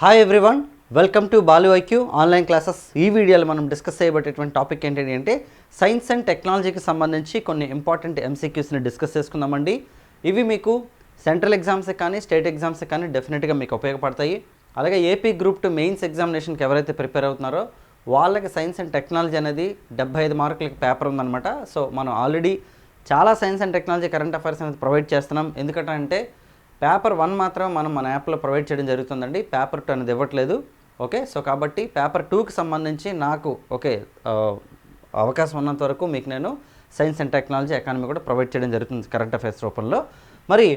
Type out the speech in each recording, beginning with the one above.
Hi everyone welcome to Balu IQ online classes ఈ వీడియోలో మనం డిస్కస్ చేయబట్టేటువంటి టాపిక్ ఏంటి అంటే సైన్స్ అండ్ టెక్నాలజీకి సంబంధించి కొన్ని ఇంపార్టెంట్ ఎంసీక్యూస్ని డిస్కస్ చేసుకుందామండి. ఇవి మీకు సెంట్రల్ ఎగ్జామ్స్ కానీ స్టేట్ ఎగ్జామ్స్ కానీ డెఫినెట్గా మీకు ఉపయోగపడతాయి. అలాగే ఏపీ గ్రూప్ టు మెయిన్స్ ఎగ్జామినేషన్కి ఎవరైతే ప్రిపేర్ అవుతున్నారో వాళ్ళకి సైన్స్ అండ్ టెక్నాలజీ అనేది డెబ్బై ఐదు మార్కులకి పేపర్ ఉందన్నమాట. సో మనం ఆల్రెడీ చాలా science and technology current affairs అనేది ప్రొవైడ్ చేస్తున్నాం. ఎందుకంటే పేపర్ వన్ మాత్రం మనం మన యాప్లో ప్రొవైడ్ చేయడం జరుగుతుందండి. పేపర్ టూ అనేది ఇవ్వట్లేదు. ఓకే సో కాబట్టి పేపర్ టూకి సంబంధించి నాకు ఓకే అవకాశం ఉన్నంత వరకు మీకు నేను సైన్స్ అండ్ టెక్నాలజీ ఎకానమీ కూడా ప్రొవైడ్ చేయడం జరుగుతుంది కరెంట్ అఫైర్స్ రూపంలో. మరి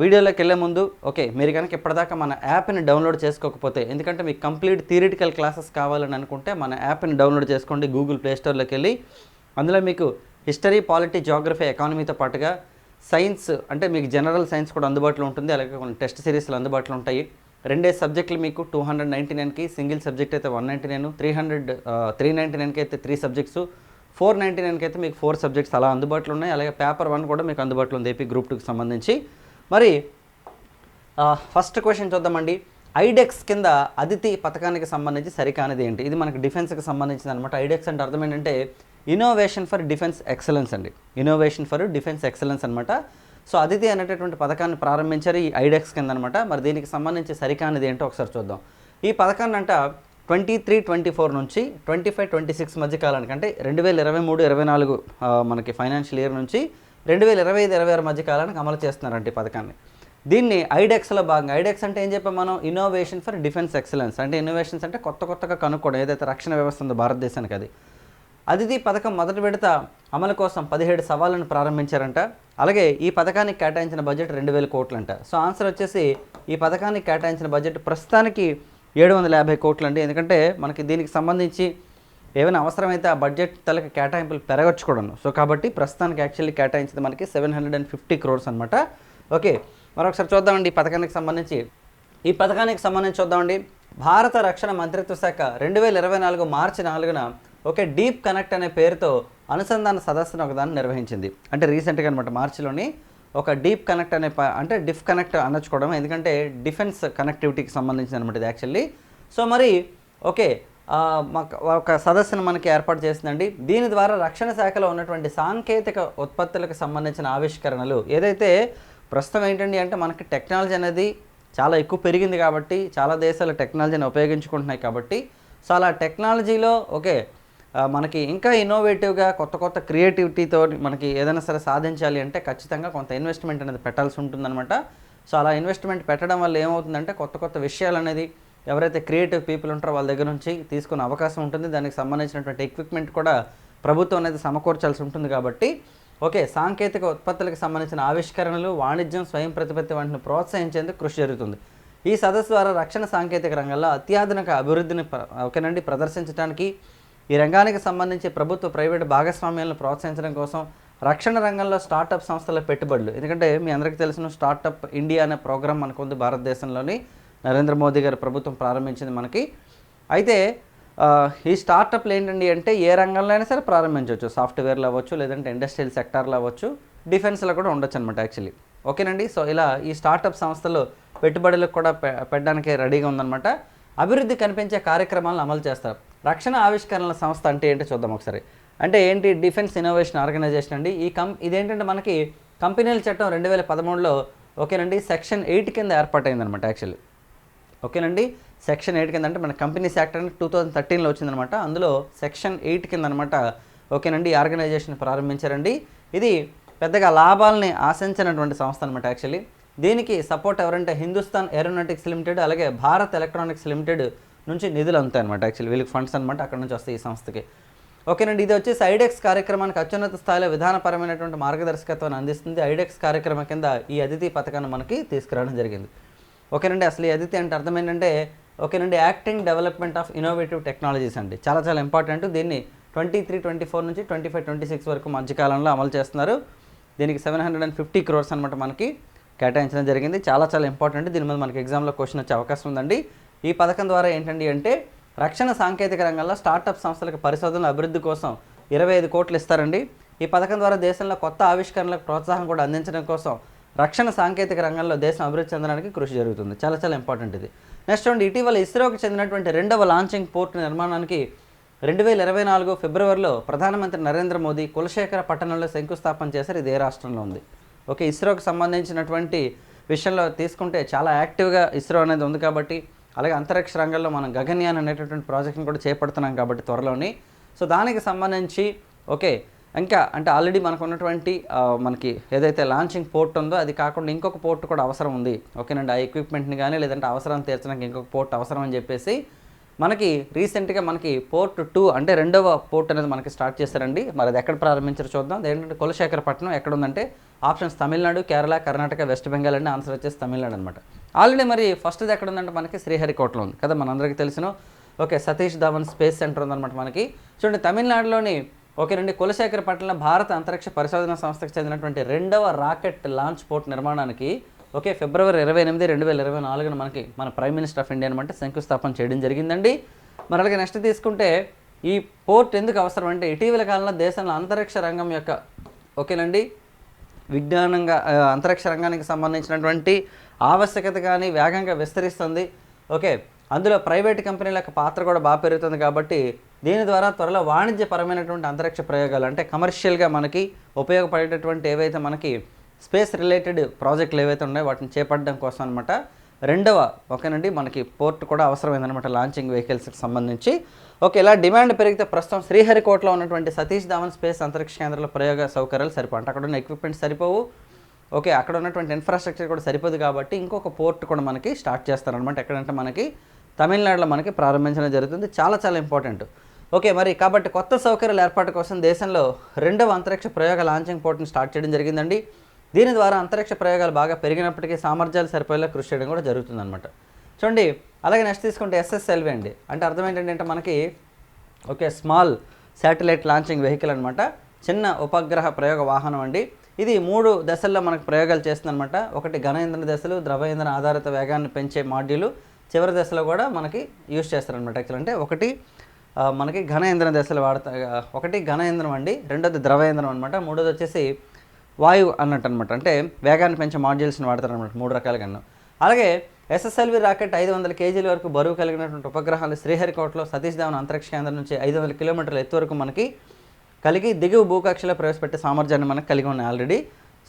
వీడియోలోకి వెళ్ళే ముందు ఓకే మీరు కనుక ఇప్పటిదాకా మన యాప్ని డౌన్లోడ్ చేసుకోకపోతే ఎందుకంటే మీకు కంప్లీట్ థియరిటికల్ క్లాసెస్ కావాలని అనుకుంటే మన యాప్ని డౌన్లోడ్ చేసుకోండి గూగుల్ ప్లే స్టోర్లోకి వెళ్ళి. అందులో మీకు హిస్టరీ పాలిటీ జాగ్రఫీ ఎకానమీతో పాటుగా సైన్స్ అంటే మీకు జనరల్ సైన్స్ కూడా అందుబాటులో ఉంటుంది అలాగే కొన్ని టెస్ట్ సిరీస్లు అందుబాటులో ఉంటాయి. రెండే సబ్జెక్టులు మీకు టూ హండ్రెడ్ నైంటీ నైన్కి సింగిల్ సబ్జెక్ట్ అయితే one ninety nine three hundred three ninety నైన్కి అయితే త్రీ సబ్జెక్ట్స్ ఫోర్ నైంటీ నైన్కి అయితే మీకు ఫోర్ సబ్జెక్ట్స్ అలా అందుబాటులో ఉన్నాయి. అలాగే పేపర్ వన్ కూడా మీకు అందుబాటులో ఉంది ఏపీ గ్రూప్ టూకి సంబంధించి. మరి ఫస్ట్ క్వశ్చన్ చూద్దామండి. ఐడెక్స్ కింద అదితి పథకానికి సంబంధించి సరికానిది ఏంటి? ఇది మనకి డిఫెన్స్కి సంబంధించింది అనమాట ఐడెక్స్ అంటే అర్థం ఏంటంటే ఇన్నోవేషన్ ఫర్ డిఫెన్స్ ఎక్సలెన్స్ అండి. ఇన్నోవేషన్ ఫర్ డిఫెన్స్ ఎక్సలెన్స్ అనమాట సో అదితి అనేటటువంటి పథకాన్ని ప్రారంభించారు ఈ ఐడెక్స్ కింద అనమాట మరి దీనికి సంబంధించి సరికానిది ఏంటో ఒకసారి చూద్దాం. ఈ పథకాన్ని అంట ట్వంటీ త్రీ ట్వంటీ ఫోర్ నుంచి ట్వంటీ ఫైవ్ ట్వంటీ సిక్స్ మధ్య కాలానికి అంటే రెండు వేల ఇరవై మూడు ఇరవై నాలుగు మనకి ఫైనాన్షియల్ ఇయర్ నుంచి రెండు వేల ఇరవై ఐదు ఇరవై ఆరు మధ్య కాలానికి అమలు చేస్తున్నారంట ఈ పథకాన్ని. దీన్ని ఐడెక్స్లో భాగంగా ఐడెక్స్ అంటే ఏం చెప్పాం మనం? ఇన్నోవేషన్ ఫర్ డిఫెన్స్ ఎక్సలెన్స్ అంటే ఇన్నోవేషన్స్ అంటే కొత్త కొత్తగా కనుక్కోవడం ఏదైతే రక్షణ వ్యవస్థ ఉందో భారతదేశానికి అది. అతిథి పథకం మొదటి విడత అమలు కోసం పదిహేడు సవాళ్ళను ప్రారంభించారంట. అలాగే ఈ పథకానికి కేటాయించిన బడ్జెట్ రెండు వేల కోట్లంట. సో ఆన్సర్ వచ్చేసి ఈ పథకానికి కేటాయించిన బడ్జెట్ ప్రస్తుతానికి ఏడు వందల యాభై కోట్లు అండి ఎందుకంటే మనకి దీనికి సంబంధించి ఏమైనా అవసరమైతే ఆ బడ్జెట్ తలకి కేటాయింపులు పెరగచ్చు కూడాను సో కాబట్టి ప్రస్తుతానికి యాక్చువల్లీ కేటాయించింది మనకి seven hundred and fifty crores అనమాట ఓకే మరొకసారి చూద్దామండి ఈ పథకానికి సంబంధించి. ఈ పథకానికి సంబంధించి చూద్దామండి. భారత రక్షణ మంత్రిత్వ శాఖ రెండు వేల ఇరవై నాలుగు మార్చి నాలుగున ఓకే డీప్ కనెక్ట్ అనే పేరుతో అనుసంధాన సదస్సును ఒకదాన్ని నిర్వహించింది. అంటే రీసెంట్గా అనమాట మార్చిలోని ఒక డీప్ కనెక్ట్ అనే ప- అంటే డిఫ్ కనెక్ట్ అనొచ్చుకోవడం. ఎందుకంటే డిఫెన్స్ కనెక్టివిటీకి సంబంధించిన అనమాట ఇది యాక్చువల్లీ. సో మరి ఓకే ఒక సదస్సును మనకి ఏర్పాటు చేసిందండి. దీని ద్వారా రక్షణ శాఖలో ఉన్నటువంటి సాంకేతిక ఉత్పత్తులకు సంబంధించిన ఆవిష్కరణలు ఏదైతే ప్రస్తుతం ఏంటండి అంటే మనకి టెక్నాలజీ అనేది చాలా ఎక్కువ పెరిగింది కాబట్టి చాలా దేశాలు టెక్నాలజీని ఉపయోగించుకుంటున్నాయి కాబట్టి సో అలా టెక్నాలజీలో ఓకే మనకి ఇంకా ఇన్నోవేటివ్గా కొత్త కొత్త క్రియేటివిటీతో మనకి ఏదైనా సరే సాధించాలి అంటే ఖచ్చితంగా కొంత ఇన్వెస్ట్మెంట్ అనేది పెట్టాల్సి ఉంటుందన్నమాట. సో అలా ఇన్వెస్ట్మెంట్ పెట్టడం వల్ల ఏమవుతుందంటే కొత్త కొత్త విషయాలు అనేది ఎవరైతే క్రియేటివ్ పీపుల్ ఉంటారో వాళ్ళ దగ్గర నుంచి తీసుకునే అవకాశం ఉంటుంది. దానికి సంబంధించినటువంటి ఎక్విప్మెంట్ కూడా ప్రభుత్వం అనేది సమకూర్చాల్సి ఉంటుంది కాబట్టి. ఓకే సాంకేతిక ఉత్పత్తులకు సంబంధించిన ఆవిష్కరణలు వాణిజ్యం స్వయం ప్రతిపత్తి వంటిని ప్రోత్సహించేందుకు కృషి జరుగుతుంది. ఈ సదస్సు ద్వారా రక్షణ సాంకేతిక రంగంలో అత్యాధునిక అభివృద్ధిని ప్ర- ఓకేనండి ప్రదర్శించడానికి ఈ రంగానికి సంబంధించి ప్రభుత్వ ప్రైవేటు భాగస్వామ్యాలను ప్రోత్సహించడం కోసం రక్షణ రంగంలో స్టార్టప్ సంస్థల పెట్టుబడులు. ఎందుకంటే మీ అందరికీ తెలిసిన స్టార్టప్ ఇండియా అనే ప్రోగ్రాం మనకు ఉంది భారతదేశంలోని. నరేంద్ర మోదీ గారి ప్రభుత్వం ప్రారంభించింది మనకి. అయితే ఈ స్టార్టప్లు ఏంటండి అంటే ఏ రంగంలో అయినా సరే ప్రారంభించవచ్చు. సాఫ్ట్వేర్లో అవ్వచ్చు లేదంటే ఇండస్ట్రియల్ సెక్టార్లో అవ్వచ్చు. డిఫెన్స్లో కూడా ఉండొచ్చు అనమాట యాక్చువల్లీ. ఓకేనండి? సో ఇలా ఈ స్టార్టప్ సంస్థలు పెట్టుబడులకు కూడా పె- పెట్టడానికి రెడీగా ఉందన్నమాట. అభివృద్ధి కనిపించే కార్యక్రమాలను అమలు చేస్తారు. రక్షణ ఆవిష్కరణల సంస్థ అంటే ఏంటో చూద్దాం ఒకసారి. అంటే ఏంటి డిఫెన్స్ ఇన్నోవేషన్ ఆర్గనైజేషన్ అండి. ఈ కం ఇదేంటంటే మనకి కంపెనీల చట్టం రెండు వేల పదమూడులో ఓకేనండి సెక్షన్ ఎయిట్ కింద ఏర్పాటైందనమాట యాక్చువల్లీ. ఓకేనండి? సెక్షన్ ఎయిట్ కింద అంటే మన కంపెనీస్ యాక్ట్ అనేది టూ థౌజండ్ థర్టీన్లో వచ్చిందనమాట. అందులో సెక్షన్ ఎయిట్ కింద అనమాట ఓకేనండి ఆర్గనైజేషన్ ప్రారంభించారండి. ఇది పెద్దగా లాభాలని ఆశించినటువంటి సంస్థ అనమాట యాక్చువల్లీ. దీనికి సపోర్ట్ ఎవరంటే హిందుస్థాన్ ఏరోనాటిక్స్ లిమిటెడ్ అలాగే భారత్ ఎలక్ట్రానిక్స్ లిమిటెడ్ నుంచి నిధులు అందుతాయి అనమాట యాక్చువల్లీ వీళ్ళకి ఫండ్స్ అనమాట అక్కడ నుంచి వస్తాయి ఈ సంస్థకి. ఓకేనండి ఇది వచ్చేసి ఐడెక్స్ కార్యక్రమానికి అత్యున్నత స్థాయిలో విధానపరమైనటువంటి మార్గదర్శకత్వాన్ని అందిస్తుంది. ఐడెక్స్ కార్యక్రమం కింద ఈ అతిథి పథకాన్ని మనకి తీసుకురావడం జరిగింది. ఓకేనండి అసలు ఈ అతిథి అంటే అర్థం ఏంటంటే ఓకేనండి acting development of innovative technologies అండి. చాలా చాలా ఇంపార్టెంట్ దీన్ని ట్వంటీ త్రీ ట్వంటీ ఫోర్ నుంచి ట్వంటీ ఫైవ్ ట్వంటీ సిక్స్ వరకు మధ్యకాలంలో అమలు చేస్తున్నారు. దీనికి seven hundred and fifty crores అనమాట మనకి కేటాయించడం జరిగింది. చాలా చాలా ఇంపార్టెంట్ దీని మీద మనకి ఎగ్జామ్లో క్వశ్చన్ వచ్చే అవకాశం ఉందండి. ఈ పథకం ద్వారా ఏంటండి అంటే రక్షణ సాంకేతిక రంగంలో స్టార్టప్ సంస్థలకు పరిశోధనల అభివృద్ధి కోసం ఇరవై ఐదు కోట్లు ఇస్తారండి. ఈ పథకం ద్వారా దేశంలో కొత్త ఆవిష్కరణలకు ప్రోత్సాహం కూడా అందించడం కోసం రక్షణ సాంకేతిక రంగంలో దేశం అభివృద్ధి చెందడానికి కృషి జరుగుతుంది. చాలా చాలా ఇంపార్టెంట్ ఇది. నెక్స్ట్ అండి ఇటీవల ఇస్రోకి చెందినటువంటి రెండవ లాంచింగ్ పోర్ట్ నిర్మాణానికి రెండు వేల ఇరవై నాలుగు ఫిబ్రవరిలో ప్రధానమంత్రి నరేంద్ర మోదీ కులశేఖర పట్టణంలో శంకుస్థాపన చేశారు. ఇది ఏ రాష్ట్రంలో ఉంది. ఓకే ఇస్రోకి సంబంధించినటువంటి విషయంలో తీసుకుంటే చాలా యాక్టివ్గా ఇస్రో అనేది ఉంది కాబట్టి అలాగే అంతరిక్ష రంగంలో మనం గగన్యాన్ అనేటటువంటి ప్రాజెక్ట్ని కూడా చేపడుతున్నాం కాబట్టి త్వరలోని. సో దానికి సంబంధించి ఓకే ఇంకా అంటే ఆల్రెడీ మనకు ఉన్నటువంటి మనకి ఏదైతే లాంచింగ్ పోర్ట్ ఉందో అది కాకుండా ఇంకొక పోర్ట్ కూడా అవసరం ఉంది. ఓకేనండి ఆ ఎక్విప్మెంట్ని కానీ లేదంటే అవసరాన్ని తీర్చడానికి ఇంకొక పోర్ట్ అవసరం అని చెప్పేసి మనకి రీసెంట్గా మనకి పోర్ట్ టూ అంటే రెండవ పోర్ట్ అనేది మనకి స్టార్ట్ చేశారండి. మరి అది ఎక్కడ ప్రారంభించారు చూద్దాం. అదేంటంటే కులశేఖరపట్నం ఎక్కడ ఉందంటే ఆప్షన్స్ తమిళనాడు కేరళ కర్ణాటక వెస్ట్ బెంగాల్ అండి. ఆన్సర్ వచ్చేసి తమిళనాడు అనమాట ఆల్రెడీ మరి ఫస్ట్ది ఎక్కడ ఉందంటే మనకి శ్రీహరికోటలో ఉంది. కదా మనందరికీ తెలిసిన. Okay Satish Dhawan space centre ఉందన్నమాట మనకి. చూడండి తమిళనాడులోని ఓకేనండి కులశేఖరపట్నంలో భారత అంతరిక్ష పరిశోధన సంస్థకు చెందినటువంటి రెండవ రాకెట్ లాంచ్ పోర్ట్ నిర్మాణానికి ఓకే ఫిబ్రవరి ఇరవై ఎనిమిది రెండు వేల ఇరవై నాలుగున మనకి మన ప్రైమ్ మినిస్టర్ ఆఫ్ ఇండియా అనమాట శంకుస్థాపన చేయడం జరిగిందండి. మరి అలాగే నెక్స్ట్ తీసుకుంటే ఈ పోర్ట్ ఎందుకు అవసరం అంటే ఇటీవల కాలంలో దేశంలో అంతరిక్ష రంగం యొక్క ఓకేనండి విజ్ఞానంగా అంతరిక్ష రంగానికి సంబంధించినటువంటి ఆవశ్యకత కానీ వేగంగా విస్తరిస్తుంది. ఓకే అందులో ప్రైవేట్ కంపెనీల యొక్క పాత్ర కూడా బాగా పెరుగుతుంది కాబట్టి దీని ద్వారా త్వరలో వాణిజ్యపరమైనటువంటి అంతరిక్ష ప్రయోగాలు అంటే కమర్షియల్గా మనకి ఉపయోగపడేటటువంటి ఏవైతే మనకి స్పేస్ రిలేటెడ్ ప్రాజెక్టులు ఏవైతే ఉన్నాయో వాటిని చేపట్టడం కోసం అనమాట రెండవ ఓకేనండి మనకి పోర్ట్ కూడా అవసరమైందనమాట లాంచింగ్ వెహికల్స్కి సంబంధించి. ఓకే ఇలా డిమాండ్ పెరిగితే ప్రస్తుతం శ్రీహరికోటలో ఉన్నటువంటి సతీష్ ధావన్ స్పేస్ అంతరిక్ష కేంద్రంలో ప్రయోగ సౌకర్యాలు సరిపో అంటే అక్కడ ఉన్న ఎక్విప్మెంట్ సరిపోవు. ఓకే అక్కడ ఉన్నటువంటి ఇన్ఫ్రాస్ట్రక్చర్ కూడా సరిపోదు కాబట్టి ఇంకొక పోర్ట్ కూడా మనకి స్టార్ట్ చేస్తారనమాట ఎక్కడంటే మనకి తమిళనాడులో మనకి ప్రారంభించడం జరుగుతుంది. చాలా చాలా ఇంపార్టెంట్ ఓకే మరి కాబట్టి కొత్త సౌకర్యాల ఏర్పాటు కోసం దేశంలో రెండవ అంతరిక్ష ప్రయోగ లాంచింగ్ పోర్ట్ని స్టార్ట్ చేయడం జరిగిందండి. దీని ద్వారా అంతరిక్ష ప్రయోగాలు బాగా పెరిగినప్పటికీ సామర్థ్యాలు సరిపోయేలా కృషి చేయడం కూడా జరుగుతుందన్నమాట. చూడండి అలాగే నెక్స్ట్ తీసుకుంటే ఎస్ఎస్ఎల్వి అండి. అంటే అర్థం ఏంటంటే మనకి okay small satellite launching vehicle అనమాట చిన్న ఉపగ్రహ ప్రయోగ వాహనం అండి. ఇది మూడు దశల్లో మనకు ప్రయోగాలు చేస్తుందన్నమాట. ఒకటి ఘన ఇంధన దశలు ద్రవ ఇంధన ఆధారిత వేగాన్ని పెంచే మాడ్యూలు. చివరి దశలో కూడా మనకి యూజ్ చేస్తారనమాట యాక్చువల్ అంటే ఒకటి మనకి ఘన ఇంధన దశలు వాడతా ఒకటి ఘన ఇంధనం అండి రెండోది ద్రవ ఇంధనం అనమాట మూడోది వచ్చేసి వాయువు అన్నట్టు అనమాట అంటే వేగాన్ని పెంచే మాడ్యూల్స్ని వాడతారనమాట మూడు రకాలుగా అలాగే ఎస్ఎస్ఎల్వి రాకెట్ ఐదు వందల కేజీల వరకు బరువు కలిగినటువంటి ఉపగ్రహాలు శ్రీహరికోటలో సతీష్ ధావన్ అంతరిక్ష కేంద్రం నుంచి ఐదు వందల కిలోమీటర్ల ఎత్తు వరకు మనకి కలిగి దిగువ భూకక్షలో ప్రవేశపెట్టే సామర్థ్యాన్ని మనకు కలిగి ఉన్నాయి ఆల్రెడీ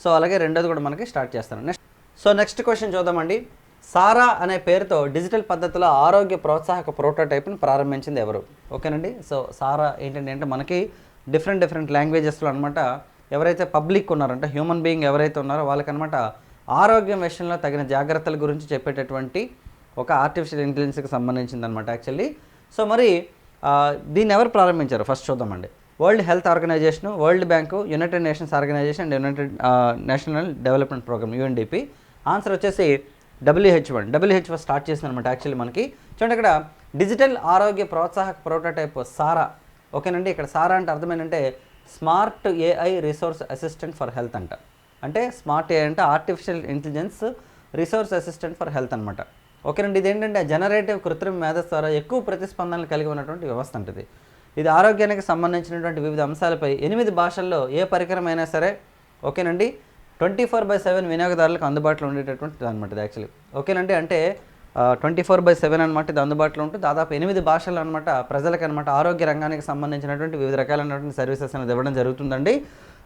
సో అలాగే రెండోది కూడా మనకి స్టార్ట్ చేస్తాను నెక్స్ట్ సో నెక్స్ట్ క్వశ్చన్ చూద్దామండి. సారా అనే పేరుతో డిజిటల్ పద్ధతిలో ఆరోగ్య ప్రోత్సాహక ప్రోటోటైప్ని ప్రారంభించింది ఎవరు? ఓకేనండి? సో సారా ఏంటంటే అంటే మనకి డిఫరెంట్ డిఫరెంట్ లాంగ్వేజెస్లో అనమాట ఎవరైతే పబ్లిక్ ఉన్నారంటే హ్యూమన్ బీయింగ్ ఎవరైతే ఉన్నారో వాళ్ళకనమాట ఆరోగ్యం విషయంలో తగిన జాగ్రత్తల గురించి చెప్పేటటువంటి ఒక ఆర్టిఫిషియల్ ఇంటెలిజెన్స్కి సంబంధించింది అనమాట యాక్చువల్లీ సో మరి దీన్ని ఎవరు ప్రారంభించారు? ఫస్ట్ చూద్దామండి. World health organization world bank united nations organization and united national development programme UNDP answer వచ్చేసి WH one WH one start చేసింది అనమాట యాక్చువల్లీ మనకి. చూడండి ఇక్కడ డిజిటల్ ఆరోగ్య ప్రోత్సాహక ప్రోటోటైప్ సారా. ఓకేనండి? ఇక్కడ సారా అంటే అర్థమైందంటే smart AI resource assistant for health అంట. అంటే స్మార్ట్ ఏఐ అంటే artificial intelligence resource assistant for health అనమాట ఓకేనండి ఇది ఏంటంటే జనరేటివ్ కృత్రిమ మేధస్ ద్వారా ఎక్కువ ప్రతిస్పందనలు కలిగి ఉన్నటువంటి వ్యవస్థ ఉంటుంది ఇది. ఆరోగ్యానికి సంబంధించినటువంటి వివిధ అంశాలపై ఎనిమిది భాషల్లో ఏ పరికరం అయినా సరే ఓకేనండి ట్వంటీ ఫోర్ బై సెవెన్ వినియోగదారులకు అందుబాటులో ఉండేటటువంటిది అనమాట ఇది యాక్చువల్లీ ఓకేనండి అంటే ట్వంటీ ఫోర్ బై సెవెన్ అనమాట ఇది అందుబాటులో ఉంటుంది. దాదాపు ఎనిమిది భాషలు అనమాట ప్రజలకు అనమాట ఆరోగ్య రంగానికి సంబంధించినటువంటి వివిధ రకాలైనటువంటి సర్వీసెస్ అనేది ఇవ్వడం జరుగుతుందండి.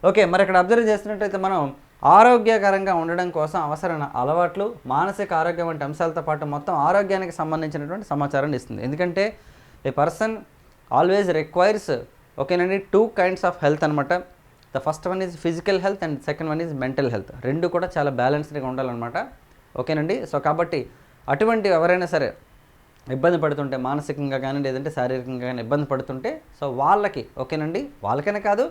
ఓకే మరి ఇక్కడ అబ్జర్వ్ చేసినట్టయితే మనం ఆరోగ్యకరంగా ఉండడం కోసం అవసరమైన అలవాట్లు మానసిక ఆరోగ్యం వంటి అంశాలతో పాటు మొత్తం ఆరోగ్యానికి సంబంధించినటువంటి సమాచారాన్ని ఇస్తుంది. ఎందుకంటే ఏ పర్సన్ ఆల్వేస్ రిక్వైర్స్ ఓకేనండి టూ కైండ్స్ ఆఫ్ హెల్త్ అనమాట the first one is physical health and second one is mental health రెండు కూడా చాలా బ్యాలెన్స్డ్గా ఉండాలన్నమాట. ఓకేనండి? సో కాబట్టి అటువంటి ఎవరైనా సరే ఇబ్బంది పడుతుంటే మానసికంగా కానీ లేదంటే శారీరకంగా కానీ ఇబ్బంది పడుతుంటే సో వాళ్ళకి ఓకేనండి? వాళ్ళకైనా కాదు.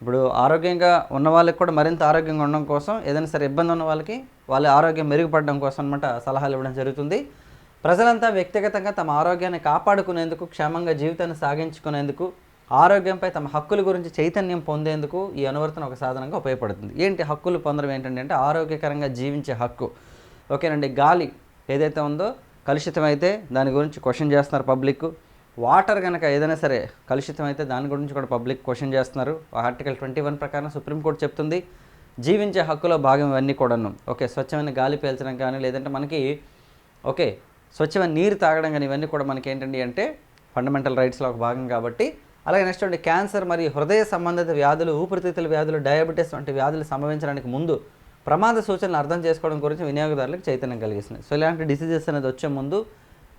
ఇప్పుడు ఆరోగ్యంగా ఉన్న వాళ్ళకి కూడా మరింత ఆరోగ్యంగా ఉండడం కోసం ఏదైనా సరే ఇబ్బంది ఉన్న వాళ్ళకి వాళ్ళ ఆరోగ్యం మెరుగుపడడం కోసం అనమాట సలహాలు ఇవ్వడం జరుగుతుంది. ప్రజలంతా వ్యక్తిగతంగా తమ ఆరోగ్యాన్ని కాపాడుకునేందుకు క్షేమంగా జీవితాన్ని సాగించుకునేందుకు ఆరోగ్యంపై తమ హక్కుల గురించి చైతన్యం పొందేందుకు ఈ అనువర్తనం ఒక సాధనంగా ఉపయోగపడుతుంది. ఏంటి హక్కులు పొందడం ఏంటంటే అంటే ఆరోగ్యకరంగా జీవించే హక్కు. ఓకేనండి? గాలి. ఏదైతే ఉందో కలుషితమైతే దాని గురించి క్వశ్చన్ చేస్తున్నారు పబ్లిక్ వాటర్ కనుక ఏదైనా సరే కలుషితం అయితే దాని గురించి కూడా పబ్లిక్ క్వశ్చన్ చేస్తున్నారు. ఆర్టికల్ ట్వంటీ వన్ ప్రకారం సుప్రీంకోర్టు చెప్తుంది జీవించే హక్కులో భాగం ఇవన్నీ కూడాను. ఓకే స్వచ్ఛమైన గాలి పీల్చడం కానీ లేదంటే మనకి ఓకే స్వచ్ఛమైన నీరు తాగడం కానీ ఇవన్నీ కూడా మనకి ఏంటండి అంటే ఫండమెంటల్ రైట్స్లో ఒక భాగం కాబట్టి అలాగే నెక్స్ట్ అండి క్యాన్సర్ మరియు హృదయ సంబంధిత వ్యాధులు ఊపిరితిత్తుల వ్యాధులు డయాబెటీస్ వంటి వ్యాధులు సంభవించడానికి ముందు ప్రమాద సూచనలు అర్థం చేసుకోవడం గురించి వినియోగదారులకు చైతన్యం కలిగిస్తున్నాయి. సో ఇలాంటి డిసీజెస్ అనేది వచ్చే ముందు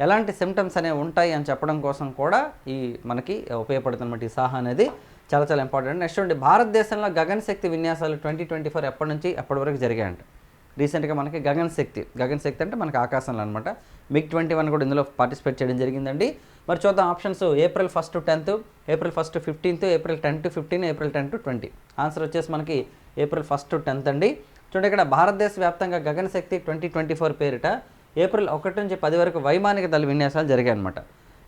ఎలాంటి సిమ్టమ్స్ అనేవి ఉంటాయి అని చెప్పడం కోసం కూడా ఈ మనకి ఉపయోగపడుతున్నమాట ఈ సాహా అనేది చాలా చాలా ఇంపార్టెంట్ నెక్స్ట్ అండి భారతదేశంలో గగన్ శక్తి విన్యాసాలు ట్వంటీ ట్వంటీ ఫోర్ ఎప్పటి నుంచి ఎప్పటి వరకు జరిగాయంట? రీసెంట్గా మనకి గగన్ శక్తి గగన్ శక్తి అంటే మనకి ఆకాశంలో అనమాట మిగ్ ట్వంటీ వన్ కూడా ఇందులో పార్టిసిపేట్ చేయడం జరిగిందండి. మరి చూద్దాం options April first tenth April first fifteenth April ten to fifteen April ten to twenty answer వచ్చేసి మనకి ఏప్రిల్ ఫస్ట్ టెన్త్ అండి. చూడండి ఇక్కడ భారతదేశ వ్యాప్తంగా Gagan Shakti twenty twenty four పేరిట ఏప్రిల్ ఒకటి నుంచి పది వరకు వైమానిక దళ విన్యాసాలు జరిగాయి అనమాట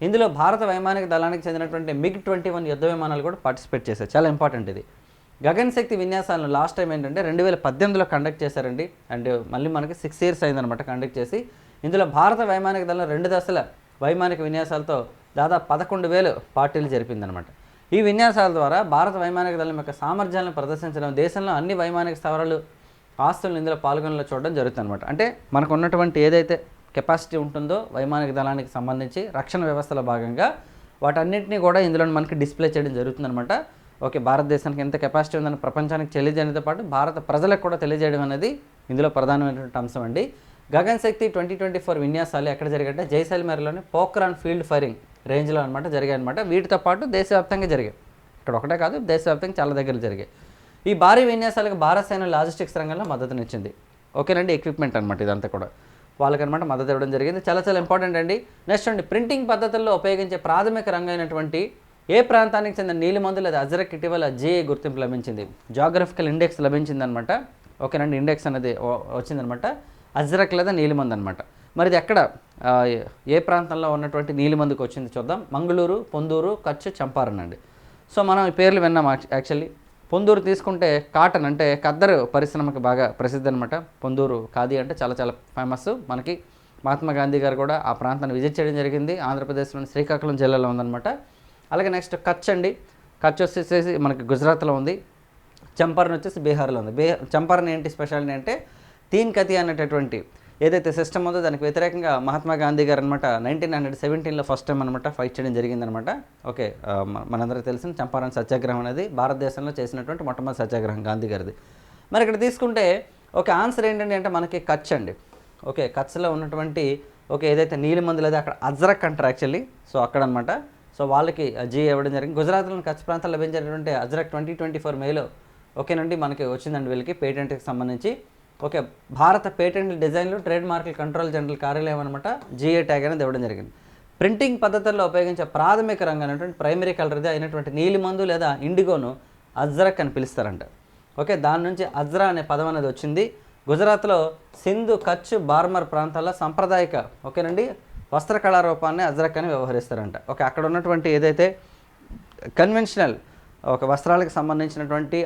ఇందులో భారత వైమానిక దళానికి చెందినటువంటి మిగ్ ట్వంటీ వన్ యుద్ధ విమానాలు కూడా పార్టిసిపేట్ చేశారు చాలా ఇంపార్టెంట్ ఇది. గగన్ శక్తి విన్యాసాలను లాస్ట్ టైం ఏంటంటే రెండు వేల పద్దెనిమిదిలో కండక్ట్ చేశారండి. అండ్ మళ్ళీ మనకి సిక్స్ ఇయర్స్ అయిందనమాట కండక్ట్ చేసి. ఇందులో భారత వైమానిక దళం రెండు దశల వైమానిక విన్యాసాలతో దాదాపు పదకొండు వేలు పార్టీలు జరిపిందనమాట ఈ విన్యాసాల ద్వారా భారత వైమానిక దళం యొక్క సామర్థ్యాలను ప్రదర్శించడం దేశంలో అన్ని వైమానిక స్థావరాలు ఆస్తులను ఇందులో పాల్గొనలో చూడడం జరుగుతుంది అనమాట అంటే మనకు ఉన్నటువంటి ఏదైతే కెపాసిటీ ఉంటుందో వైమానిక దళానికి సంబంధించి రక్షణ వ్యవస్థలో భాగంగా వాటన్నింటినీ కూడా ఇందులో మనకి డిస్ప్లే చేయడం జరుగుతుందన్నమాట. ఓకే భారతదేశానికి ఎంత కెపాసిటీ ఉందని ప్రపంచానికి తెలియజేయడంతో పాటు భారత ప్రజలకు కూడా తెలియజేయడం అనేది ఇందులో ప్రధానమైనటువంటి అంశం అండి. Gagan Shakti twenty twenty four విన్యాసాలు ఎక్కడ జరిగాయంటే జైసల్మేర్లోని పోక్రాన్ ఫీల్డ్ ఫైరింగ్ రేంజ్లో అనమాట జరిగాయి అనమాట వీటితో పాటు దేశవ్యాప్తంగా జరిగాయి. ఇక్కడ ఒకటే కాదు దేశవ్యాప్తంగా చాలా దగ్గర జరిగాయి. ఈ భారీ విన్యాసాలకు భారత సైన్యం లాజిస్టిక్స్ రంగంలో మద్దతునిచ్చింది. ఓకేనండి ఎక్విప్మెంట్ అనమాట ఇదంతా కూడా. వాళ్ళకనమాట మద్దతు ఇవ్వడం జరిగింది. చాలా చాలా ఇంపార్టెంట్ అండి. నెక్స్ట్ అండి ప్రింటింగ్ పద్ధతుల్లో ఉపయోగించే ప్రాథమిక రంగం అయినటువంటి ఏ ప్రాంతానికి చెందిన నీలిమందు లేదా అజరక్ ఇటీవల జేఏ గుర్తింపు లభించింది? జాగ్రఫికల్ ఇండెక్స్ లభించిందనమాట ఓకేనండి ఇండెక్స్ అనేది వచ్చిందనమాట అజరక్ లేదా నీలిమందు అనమాట మరి ఇది ఎక్కడ? ఏ ప్రాంతంలో ఉన్నటువంటి నీలిమందుకు వచ్చింది చూద్దాం. మంగళూరు పొందూరు కచ్చు చంపారన్ అండి సో మనం ఈ పేర్లు విన్నాం యాక్చువల్లీ. పొందూరు తీసుకుంటే కాటన్ అంటే ఖద్దర్ పరిశ్రమకి బాగా ప్రసిద్ధి అనమాట పొందూరు ఖాదీ అంటే చాలా చాలా ఫేమస్. మనకి మహాత్మా గాంధీ గారు కూడా ఆ ప్రాంతాన్ని విజిట్ చేయడం జరిగింది. ఆంధ్రప్రదేశ్లోని శ్రీకాకుళం జిల్లాలో ఉందన్నమాట. అలాగే నెక్స్ట్ కచ్ అండి. కచ్ వచ్చేసి మనకి గుజరాత్లో ఉంది. చంపారన్ వచ్చేసి బీహార్లో ఉంది. బీహార్ చంపారన్ ఏంటి స్పెషాలిటీ అంటే తీన్ కతి అనేటటువంటి ఏదైతే సిస్టమ్ ఉందో దానికి వ్యతిరేకంగా మహాత్మా గాంధీ గారు అనమాట నైన్టీన్ హండ్రెడ్ సెవెంటీన్లో ఫస్ట్ టైం అనమాట ఫైట్ చేయడం జరిగిందనమాట ఓకే మనందరికీ తెలిసిన చంపారన్ సత్యాగ్రహం అనేది భారతదేశంలో చేసినటువంటి మొట్టమొదటి సత్యాగ్రహం గాంధీ గారిది. మరి ఇక్కడ తీసుకుంటే ఒక ఆన్సర్ ఏంటండి అంటే మనకి కచ్ అండి. ఓకే కచ్లో ఉన్నటువంటి ఓకే ఏదైతే నీలిమందు లేదా అక్కడ అజ్రక్ అంటారు యాక్చువల్లీ సో అక్కడ అనమాట సో వాళ్ళకి జీ ఇవ్వడం జరిగింది. గుజరాత్లోని కచ్ ప్రాంతాల్లో లభించినటువంటి అజ్రక్ ట్వంటీ ట్వంటీ ఫోర్ మేలో ఓకేనండి మనకి వచ్చిందండి వీళ్ళకి పేటెంట్కి సంబంధించి. ఓకే భారత పేటెంట్ డిజైన్లు ట్రేడ్ మార్కుల కంట్రోల్ జనరల్ కార్యాలయం అనమాట జిఏ ట్యాగ్ అనేది ఇవ్వడం జరిగింది. ప్రింటింగ్ పద్ధతుల్లో ఉపయోగించే ప్రాథమిక రంగం అనేటువంటి ప్రైమరీ కలర్ ఇది అయినటువంటి నీలిమందు లేదా ఇండిగోను అజ్రక్ అని పిలుస్తారంట. ఓకే దాని నుంచి అజ్రా అనే పదం అనేది వచ్చింది. గుజరాత్లో సింధు కచ్ బార్మర్ ప్రాంతాల్లో సాంప్రదాయక ఓకేనండి వస్త్ర కళారూపాన్ని అజ్రక్ అని వ్యవహరిస్తారంట. ఓకే అక్కడ ఉన్నటువంటి ఏదైతే కన్వెన్షనల్ ఒక వస్త్రాలకు సంబంధించినటువంటి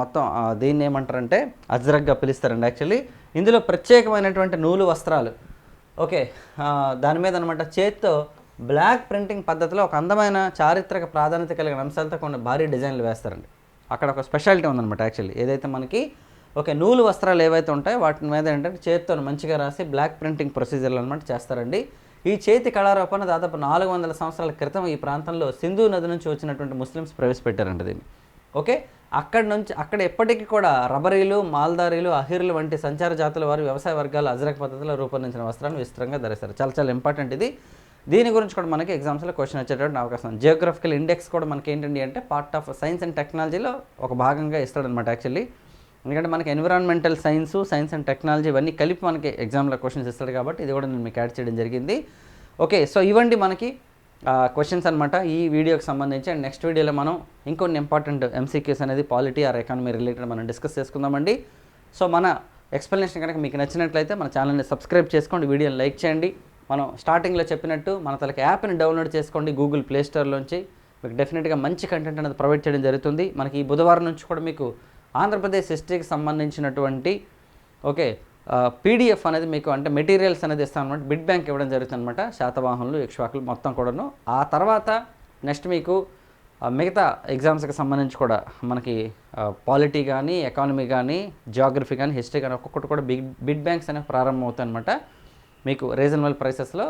మొత్తం దీన్ని ఏమంటారంటే అజ్రగ్గా పిలుస్తారండి యాక్చువల్లీ. ఇందులో ప్రత్యేకమైనటువంటి నూలు వస్త్రాలు. ఓకే దాని మీద అనమాట చేత్తో బ్లాక్ ప్రింటింగ్ పద్ధతిలో ఒక అందమైన చారిత్రక ప్రాధాన్యత కలిగిన అంశాలతో కొన్ని భారీ డిజైన్లు వేస్తారండి. అక్కడ ఒక స్పెషాలిటీ ఉందన్నమాట యాక్చువల్లీ. ఏదైతే మనకి ఓకే నూలు వస్త్రాలు ఏవైతే ఉంటాయో వాటి మీద ఏంటంటే చేత్తో మంచిగా రాసి బ్లాక్ ప్రింటింగ్ ప్రొసీజర్లు అనమాట చేస్తారండి. ఈ చేతి కళారూపాన్ని దాదాపు నాలుగు వందల సంవత్సరాల క్రితం ఈ ప్రాంతంలో సింధు నది నుంచి వచ్చినటువంటి ముస్లిమ్స్ ప్రవేశపెట్టారండి దీన్ని. ఓకే? అక్కడ నుంచి అక్కడ ఎప్పటికీ కూడా రబరీలు మాల్దారీలు అహిర్లు వంటి సంచార జాతుల వారు వ్యవసాయ వర్గాలు అజరక్ పద్ధతిలో రూపొందించిన వస్త్రాన్ని విస్తృతంగా ధరిస్తారు. చాలా చాలా ఇంపార్టెంట్ ఇది. దీని గురించి కూడా మనకి ఎగ్జామ్స్లో క్వశ్చన్ వచ్చేటువంటి అవకాశం ఉంది. జియోగ్రఫికల్ ఇండెక్స్ కూడా మనకి ఏంటండి అంటే పార్ట్ ఆఫ్ సైన్స్ అండ్ టెక్నాలజీలో ఒక భాగంగా ఇస్తాడనమాట యాక్చువల్లీ ఎందుకంటే మనకి environmental science science and technology ఇవన్నీ కలిపి మనకి ఎగ్జామ్లో క్వశ్చన్స్ ఇస్తాడు కాబట్టి ఇది కూడా నేను మీకు యాడ్ చేయడం జరిగింది. ఓకే సో ఇవ్వండి మనకి క్వశ్చన్స్ అనమాట ఈ వీడియోకి సంబంధించి అండ్ నెక్స్ట్ వీడియోలో మనం ఇంకొన్ని ఇంపార్టెంట్ ఎంసీక్యూస్ అనేది పాలిటీ ఆర్ ఎకానమీ రిలేటెడ్ మనం డిస్కస్ చేసుకుందామండి. సో మన ఎక్స్ప్లెనేషన్ కనుక మీకు నచ్చినట్లయితే మన ఛానల్ని సబ్స్క్రైబ్ చేసుకోండి వీడియోని లైక్ చేయండి. మనం స్టార్టింగ్లో చెప్పినట్టు మన తలకి యాప్ని డౌన్లోడ్ చేసుకోండి గూగుల్ ప్లే స్టోర్లోంచి మీకు డెఫినెట్గా మంచి కంటెంట్ అనేది ప్రొవైడ్ చేయడం జరుగుతుంది. మనకి ఈ బుధవారం నుంచి కూడా మీకు ఆంధ్రప్రదేశ్ హిస్టరీకి సంబంధించినటువంటి ఓకే పీడిఎఫ్ అనేది మీకు అంటే మెటీరియల్స్ అనేది ఇస్తాం అనమాట బిడ్ బ్యాంక్ ఇవ్వడం జరుగుతుంది అనమాట శాతవాహనులు ఇక్ష్వాకులు మొత్తం కూడాను. ఆ తర్వాత నెక్స్ట్ మీకు మిగతా ఎగ్జామ్స్కి సంబంధించి కూడా మనకి పాలిటీ కానీ ఎకానమీ కానీ జియోగ్రఫీ కానీ హిస్టరీ కానీ ఒక్కొక్కటి కూడా బిగ్ బిడ్ బ్యాంక్స్ అనేవి ప్రారంభం అవుతాయి అనమాట మీకు రీజనబుల్ ప్రైసెస్లో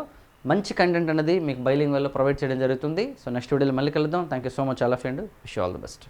మంచి కంటెంట్ అనేది మీకు బైలింగ్ వల్ల ప్రొవైడ్ చేయడం జరుగుతుంది. సో నెక్స్ట్ వీడియోలో మళ్ళీ కలుద్దాం. Thank you so much all of and wish all the best.